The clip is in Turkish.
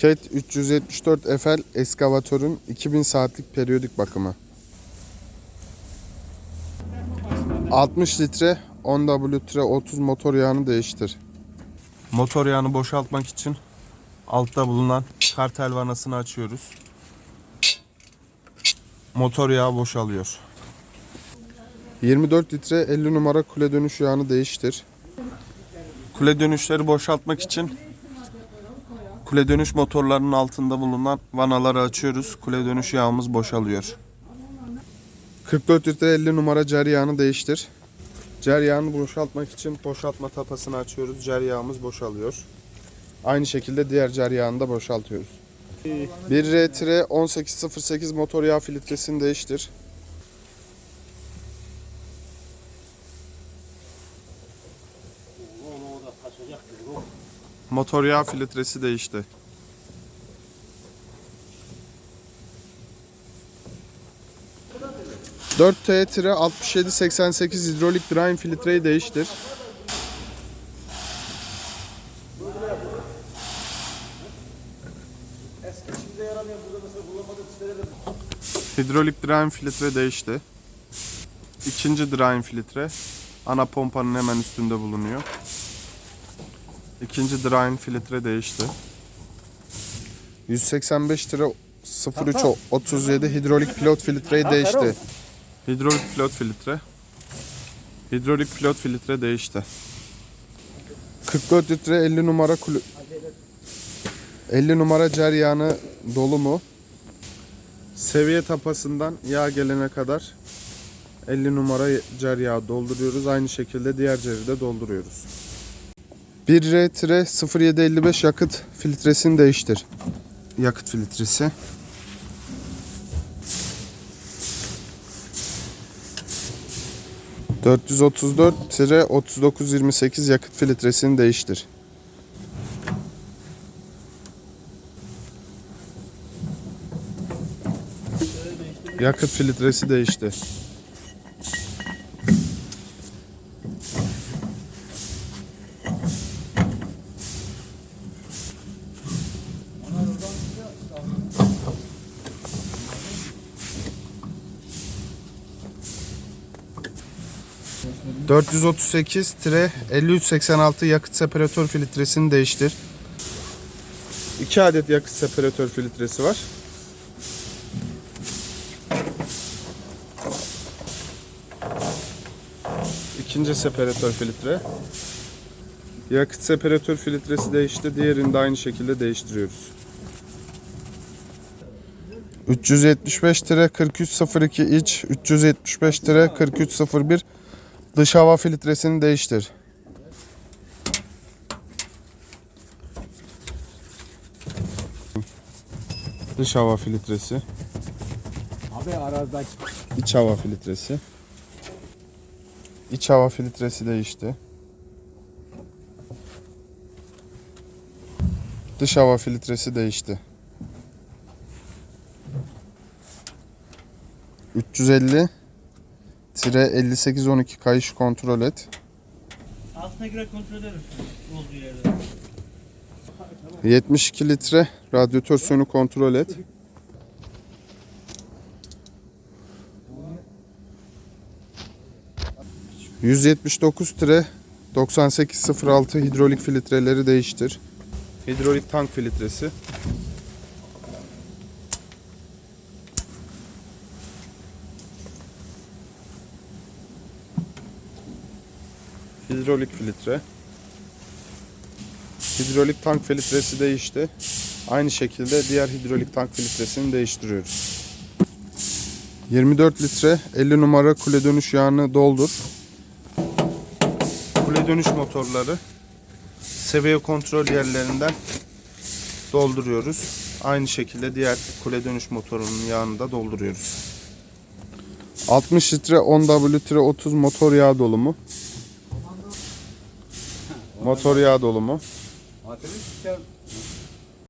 CAT 374 FL eskavatörün 2000 saatlik periyodik bakımı. 60 litre 10W 30 motor yağını değiştir. Motor yağını boşaltmak için altta bulunan kartel vanasını açıyoruz. Motor yağı boşalıyor. 24 litre 50 numara kule dönüş yağını değiştir. Kule dönüşleri boşaltmak için kule dönüş motorlarının altında bulunan vanaları açıyoruz. Kule dönüş yağımız boşalıyor. 44 litre 50 numara cer yağını değiştir. Cer yağını boşaltmak için boşaltma tapasını açıyoruz. Cer yağımız boşalıyor. Aynı şekilde diğer cer yağını da boşaltıyoruz. 1R-1808 motor yağ filtresini değiştir. Motor yağ filtresi değişti. Dört T 6788 hidrolik drain filtreyi değiştir. Hidrolik drain filtre değişti. İkinci drain filtre ana pompanın hemen üstünde bulunuyor. İkinci drain filtre değişti. 185 lira 03 37 hidrolik pilot filtreyi değişti. Hidrolik pilot filtre. Hidrolik pilot filtre değişti. 44 litre 50 numara kulü 50 numara cer yağını dolu mu? Seviye tapasından yağ gelene kadar 50 numara cer yağı dolduruyoruz. Aynı şekilde diğer ceri de dolduruyoruz. 1R-0755 yakıt filtresini değiştir. Yakıt filtresi. ...434-3928 yakıt filtresini değiştir. Yakıt filtresi değişti. ...438-5386 yakıt separatör filtresini değiştir. 2 adet yakıt separatör filtresi var. İkinci separatör filtre. Yakıt separatör filtresi değişti. Diğerini de aynı şekilde değiştiriyoruz. 375 4302 iç, 375 4301 dış hava filtresini değiştir. Dış hava filtresi, Abi aradaki iç hava filtresi. İç hava filtresi değişti. Dış hava filtresi değişti. 350 tire 5812 kayış kontrol et. Altına göre kontrol ederim olduğu yerde. 72 litre radyatör suyunu kontrol et. ...179 tire 9806 hidrolik filtreleri değiştir. Hidrolik tank filtresi. Hidrolik filtre. Hidrolik tank filtresi değişti. Aynı şekilde diğer hidrolik tank filtresini değiştiriyoruz. 24 litre 50 numara kule dönüş yağını doldur. Kule dönüş motorları seviye kontrol yerlerinden dolduruyoruz. Aynı şekilde diğer kule dönüş motorunun yağını da dolduruyoruz. 60 litre 10W 30 motor yağ dolumu. Motor yağ dolumu. Atölye sistem